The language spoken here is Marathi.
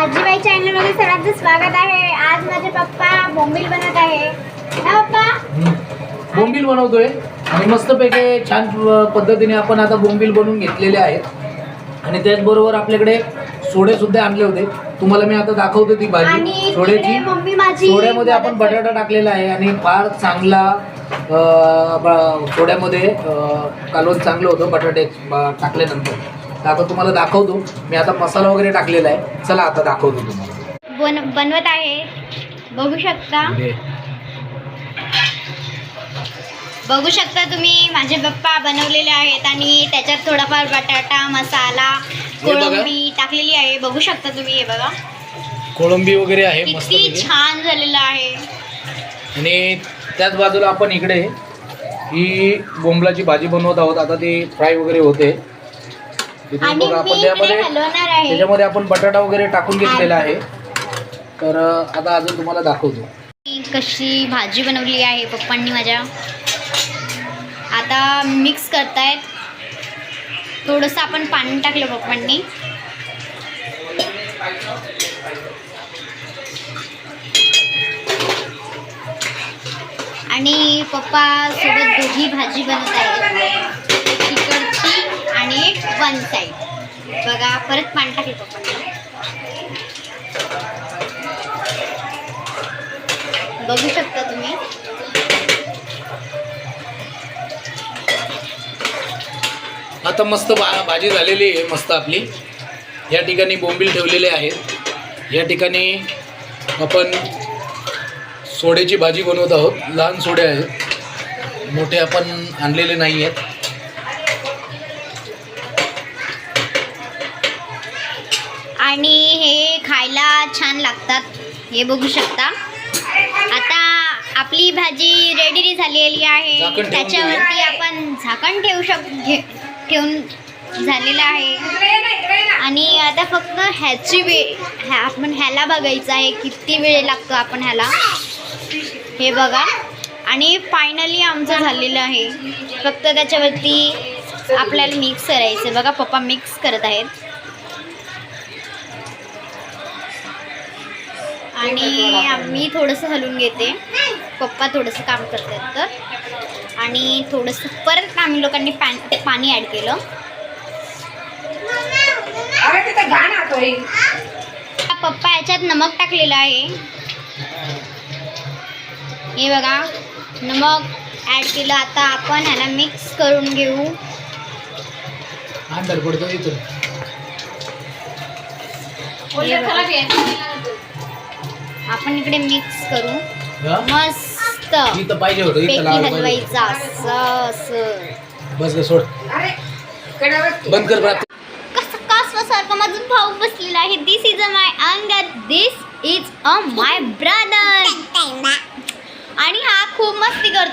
आजीबाई चॅनलमध्ये सर्वांचं स्वागत आहे. आज माझे पप्पा बोंबील बनवत आहे. ना पप्पा? बोंबील बनवतोय. आणि मस्तपैकी छान पद्धतीने आपण आता बोंबील बनवून घेतलेले आहेत. आणि त्याचबरोबर आपल्याकडे सोडे सुद्धा आणले होते. तुम्हाला मी आता दाखवतो ती भाजी. सोड्याची. सोड्यामध्ये आपण. बटाटा टाकलेला आहे आणि फार चांगला सोड्यामध्ये अं, कालवण चांगलं होतं बटाटे टाकल्यानंतर. तर आता तुम्हाला दाखवतो. मी आता मसाला वगैरे टाकलेला आहे. चला आता दाखवतो तुम्हाला. बन बनवत आहे. बघू शकता. बघू शकता तुम्ही माझे पप्पा बनवलेले आहेत आणि त्याच्यात थोडाफार बटाटा मसाला. कोळंबी टाकलेली आहे. बघू शकता तुम्ही हे बघा. कोळंबी वगैरे आहे किती छान झालेलं आहे. आणि त्याच बाजूला आपण इकडे ही बोंबलाची भाजी बनवत आहोत. आता ती फ्राय वगैरे होते. आणि बघा मी आपण त्यामध्ये आहे. त्याच्यामध्ये आपण बटाटा वगैरे टाकून घेतलेला आहे. तर आता अजून तुम्हाला दाखवतो. कशी भाजी बनवली आहे पप्पांनी माझ्या. आता मिक्स करतायत. थोडंसं आपण पाणी टाकलं पप्पांनी. आणि पप्पा सोबत दोघी भाजी बनवत तिकडची आणि वन साईड बघा परत पाणी टाकलं पप्पांनी बघू शकता तुम्ही. आता मस्त भाजी झालेली आहे मस्त आपली. या ठिकाणी बोंबील ठेवलेले आहेत. या ठिकाणी आपण सोड्याची भाजी बनवत आहोत. लहान सोडे आहेत. मोठे आपण आणलेले नाही आहेत आणि हे खायला छान लागतात. हे बघू शकता. आता आपली भाजी रेडी झालेली आहे. त्याच्यावरती आपण झाकण ठेवू शक ठेवून झालेलं आहे. आणि आता फक्त ह्याची वेळ ह्या आपण ह्याला बघायचं आहे. किती वेळ लागतो आपण ह्याला. हे बघा. आणि फायनली आमचं झालेलं आहे. फक्त त्याच्यावरती आपल्याला मिक्स करायचं बघा पप्पा मिक्स करत आहेत. आणि मी थोडंसं हलवून घेते. पप्पा थोडंसं काम करतात तर. आणि थोडंसं परत आम्ही लोकांनी पॅन पाणी ॲड केलं. पप्पा याच्यात नमक टाकलेलं आहे. हे बघा नमक ॲड केलं. आता आपण ह्याला मिक्स करून घेऊ. अंदर पडतो. आपण इकडे मिक्स करू. हा? मस्त. इथं पाहिजे होतं इथं लावायला पाहिजे हलवायचं असं असं. बस ग सोड. अरे कडावर बंद कर बरं कसं कासवासारखं माझं भाऊ बसलेला आहे. This is a my Angad this is a my brother आणि हा खूप मस्ती करतो.